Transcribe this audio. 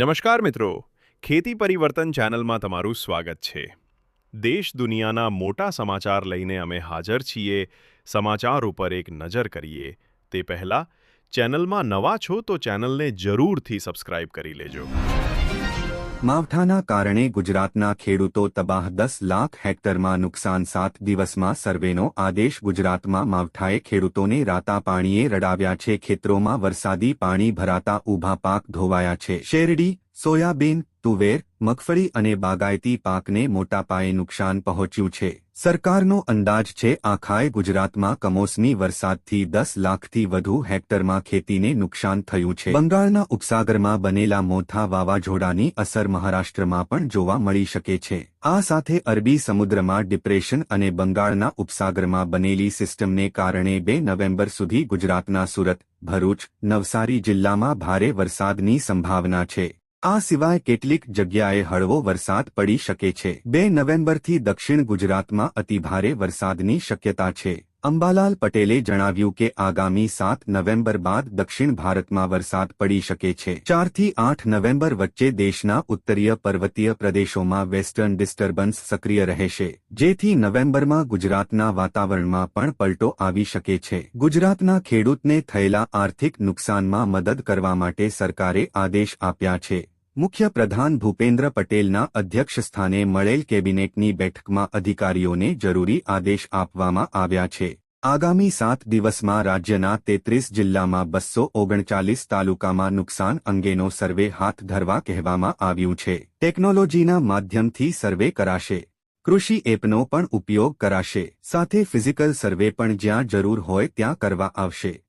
નમસ્કાર મિત્રો. ખેતી પરિવર્તન ચેનલમાં તમારું સ્વાગત છે. દેશ દુનિયાના મોટા સમાચાર લઈને અમે હાજર છીએ. સમાચાર ઉપર એક નજર કરીએ. તે પહેલાં, ચેનલમાં નવા છો તો ચેનલને જરૂરથી સબસ્ક્રાઇબ કરી લેજો. માવઠાના કારણે ગુજરાતના ખેડૂતો તબાહ દસ લાખ હેક્ટરમાં નુકસાન સાત દિવસમાં સર્વેનો આદેશ ગુજરાતમાં માવઠાએ ખેડૂતોને રાતા પાણીએ રડાવ્યા છે. ખેતરોમાં વરસાદી પાણી ભરાતા ઊભા પાક ધોવાયા છે. શેરડી, સોયાબીન, તુવેર, મગફળી અને બાગાયતી પાકને મોટા પાયે નુકસાન પહોંચ્યું છે. સરકારનો અંદાજ છે આખાય ગુજરાતમાં કમોસમી વરસાદથી દસ લાખથી વધુ હેક્ટરમાં ખેતીને નુકસાન થયું છે. બંગાળના ઉપસાગરમાં બનેલા મોથા વાવાઝોડાની અસર મહારાષ્ટ્રમાં પણ જોવા મળી શકે છે. આ સાથે અરબી સમુદ્રમાં ડિપ્રેશન અને બંગાળના ઉપસાગરમાં બનેલી સિસ્ટમને કારણે બે નવેમ્બર સુધી ગુજરાતના સુરત, ભરૂચ, નવસારી જિલ્લામાં ભારે વરસાદની સંભાવના છે. આ સિવાય કેટલીક જગ્યાએ હળવો વરસાદ પડી શકે છે. બે નવેમ્બરથી દક્ષિણ ગુજરાતમાં અતિભારે વરસાદની શક્યતા છે. અંબાલાલ પટેલે જણાવ્યું કે આગામી સાત નવેમ્બર બાદ દક્ષિણ ભારતમાં વરસાદ પડી શકે છે. ચારથી આઠ નવેમ્બર વચ્ચે દેશના ઉત્તરીય પર્વતીય પ્રદેશોમાં વેસ્ટર્ન ડિસ્ટર્બન્સ સક્રિય રહેશે, જેથી નવેમ્બરમાં ગુજરાતના વાતાવરણમાં પણ પલટો આવી શકે છે. ગુજરાતના ખેડૂતને થયેલા આર્થિક નુકસાનમાં મદદ કરવા માટે સરકારે આદેશ આપ્યા છે. મુખ્ય પ્રધાન ભૂપેન્દ્ર પટેલના અધ્યક્ષસ્થાને મળેલ કેબિનેટની બેઠકમાં અધિકારીઓને જરૂરી આદેશ આપવામાં આવ્યા છે. આગામી સાત દિવસમાં રાજ્યના તેત્રીસ જિલ્લામાં બસો ઓગણચાલીસ તાલુકામાં નુકસાન અંગેનો સર્વે હાથ ધરવા કહેવામાં આવ્યું છે. ટેકનોલોજીના માધ્યમથી સર્વે કરાશે. કૃષિ એપનો પણ ઉપયોગ કરાશે. સાથે ફિઝિકલ સર્વે પણ જ્યાં જરૂર હોય ત્યાં કરવા આવશે.